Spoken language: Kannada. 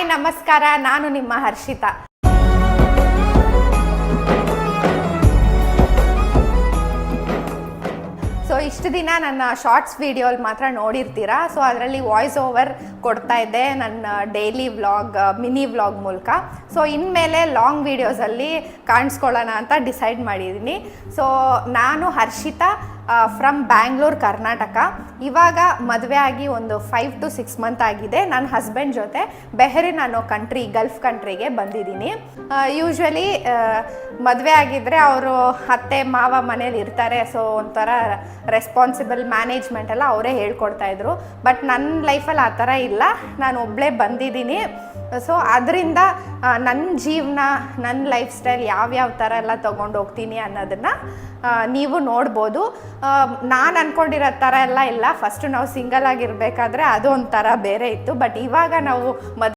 ಹಾಯ್, ನಮಸ್ಕಾರ. ನಾನು ನಿಮ್ಮ ಹರ್ಷಿತಾ. ಸೊ ಇಷ್ಟು ದಿನ ನನ್ನ ಶಾರ್ಟ್ಸ್ ವಿಡಿಯೋಲಿ ಮಾತ್ರ ನೋಡಿರ್ತೀರಾ? ಸೊ ಅದರಲ್ಲಿ ವಾಯ್ಸ್ ಓವರ್ ಕೊಡ್ತಾ ಇದ್ದೆ ನನ್ನ ಡೈಲಿ ವ್ಲಾಗ್ ಮಿನಿ ವ್ಲಾಗ್ ಮೂಲಕ. ಸೊ ಇನ್ಮೇಲೆ ಲಾಂಗ್ ವಿಡಿಯೋಸಲ್ಲಿ ಕಾಣಿಸ್ಕೊಳ್ಳೋಣ ಅಂತ ಡಿಸೈಡ್ ಮಾಡಿದ್ದೀನಿ. ಸೊ ನಾನು ಹರ್ಷಿತಾ. ಫ್ರಮ್ ಬ್ಯಾಂಗ್ಳೂರ್ ಕರ್ನಾಟಕ ಇವಾಗ ಮದುವೆ ಆಗಿ ಒಂದು ಫೈವ್ ಟು ಸಿಕ್ಸ್ ಮಂತ್ ಆಗಿದೆ. ನನ್ನ ಹಸ್ಬೆಂಡ್ ಜೊತೆ ಬೆಹರಿನ್ ಅನ್ನೋ ಕಂಟ್ರಿ ಗಲ್ಫ್ ಕಂಟ್ರಿಗೆ ಬಂದಿದ್ದೀನಿ. ಯೂಶ್ವಲಿ ಮದುವೆ ಆಗಿದ್ದರೆ ಅವರು ಅತ್ತೆ, ಮಾವ ಮನೇಲಿ ಇರ್ತಾರೆ. ಸೊ ಒಂಥರ ರೆಸ್ಪಾನ್ಸಿಬಲ್ ಮ್ಯಾನೇಜ್ಮೆಂಟ್ ಎಲ್ಲ ಅವರೇ ಹೇಳ್ಕೊಡ್ತಾಯಿದ್ರು ಬಟ್ ನನ್ನ ಲೈಫಲ್ಲಿ ಆ ಥರ ಇಲ್ಲ. ನಾನು ಒಬ್ಬಳೇ ಬಂದಿದ್ದೀನಿ. ಸೊ ಅದರಿಂದ ನನ್ನ ಜೀವನ ನನ್ನ ಲೈಫ್ ಸ್ಟೈಲ್ ಯಾವ್ಯಾವ ಥರ ಎಲ್ಲ ತೊಗೊಂಡು ಹೋಗ್ತೀನಿ ಅನ್ನೋದನ್ನು ನೀವು ನೋಡ್ಬೋದು. ನಾನು ಅಂದ್ಕೊಂಡಿರೋ ಥರ ಎಲ್ಲ ಇಲ್ಲ. ಫಸ್ಟು ನಾವು ಸಿಂಗಲ್ ಆಗಿರಬೇಕಾದ್ರೆ ಅದು ಒಂಥರ ಬೇರೆ ಇತ್ತು. ಬಟ್ ಇವಾಗ ನಾವು